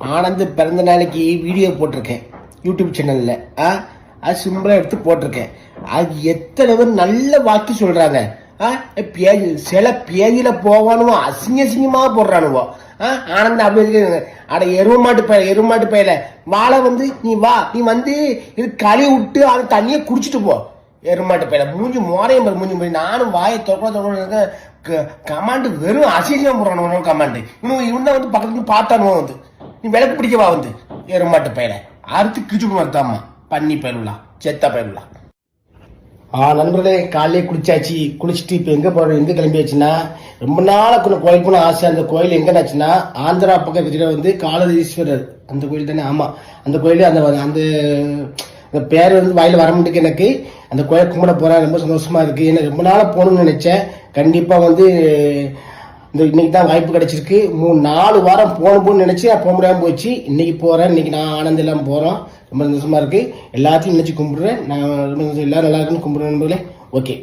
ஆனந்த் பிறந்த நாளைக்கு வீடியோ போட்டிருக்கேன். யூடியூப் சேனலில் ஆ? அது சிம்பிளாக எடுத்து போட்டிருக்கேன். அது எத்தனை பேர் நல்ல வாக்கு சொல்கிறாங்க ஆ? பேஜ் சில பேஜில் போவானுவோ அசிங்க அசிங்கமாக போடுறானுவோ. ஆ? ஆனந்த அப்படி இருக்கு அட எருமாட்டு பய எருமாட்டு பயில வாழை வந்து நீ வா நீ வந்து இது களி விட்டு அது தண்ணியை குடிச்சிட்டு போ. எருமாட்டு பயில மூஞ்சி மோரையும் பாரு மூஞ்சி மூஞ்சி நானும் வாயை தொக்க தொக்க கமாண்டு வெறும் அசிங்கம் போடுறானு கமாண்டு இன்னும் இவன் வந்து பக்கத்துல பார்த்தானுவோ வந்து. நீ விளக்கு பிடிக்க வா வந்து. எருமாட்டு பையில. அறுத்து கிச்சுக்கு வரத்தாமா பண்ணி பயிலுலாம் செத்த பயிலுலாம் ஆ நண்பர்களே காலையிலே குளிச்சாச்சு. குளிச்சுட்டு இப்போ எங்கே போகிறோம் எங்கே கிளம்பியாச்சுன்னா ரொம்ப நாளாக கொஞ்சம் கோயில் போன ஆசை. அந்த கோயில் எங்கேனாச்சுன்னா ஆந்திரா பக்கத்துல வந்து காலதீஸ்வரர். அந்த கோயில் தானே? ஆமாம் அந்த கோயில் அந்த அந்த அந்த பேர் வந்து வாயில் வர முடியுது எனக்கு. அந்த கோயில் கும்பிட போகிறேன் ரொம்ப சந்தோஷமாக இருக்குது ஏன்னா ரொம்ப நாளாக போகணும்னு நினச்சேன். கண்டிப்பாக வந்து இந்த இன்னைக்கு தான் வாய்ப்பு கிடைச்சிருக்கு. மூணு நாலு வாரம் போகணும்னு நினச்சி போக முடியாமல் போச்சு. இன்னைக்கு போகிறேன் இன்னைக்கு நான் ஆனந்தம் இல்லாமல் போகிறோம் ரொம்ப சந்தோஷமா இருக்கு. எல்லாத்தையும் நினச்சி கும்பிடுறேன். நான் ரொம்ப எல்லோரும் எல்லாரும் நல்லா இருக்குன்னு கும்பிடுறேன் நண்பர்களே. ஓகே.